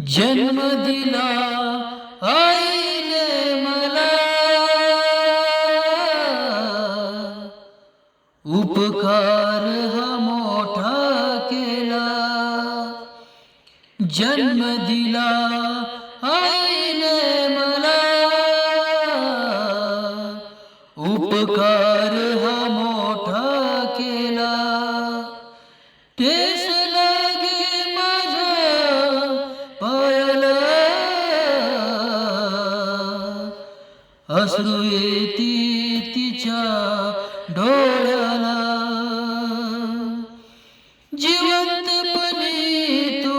जन्म दिला आईने मला उपकार हा मोठा केला जन्म दिला आईने मला उपकार हा अश्रू येती तिच्या डोळ्याला जिवंतपणी तू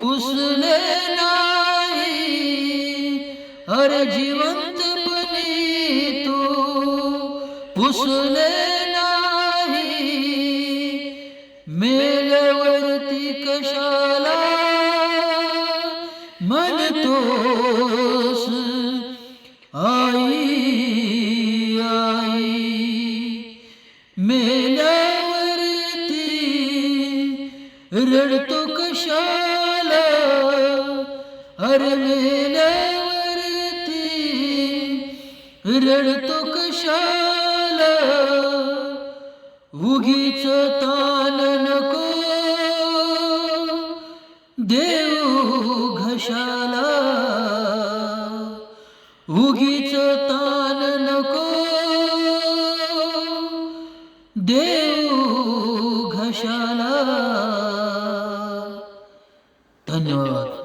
पुसले नाही अरे जिवंतपणी तू पुसले नाही मेल्यावरती कशाला रडतो कशाला? अरे मेल्यावरती रडतो कशाला? उगीच तान नको. देऊ घशाला. उगीच तान नको. देऊ Eleanor. know.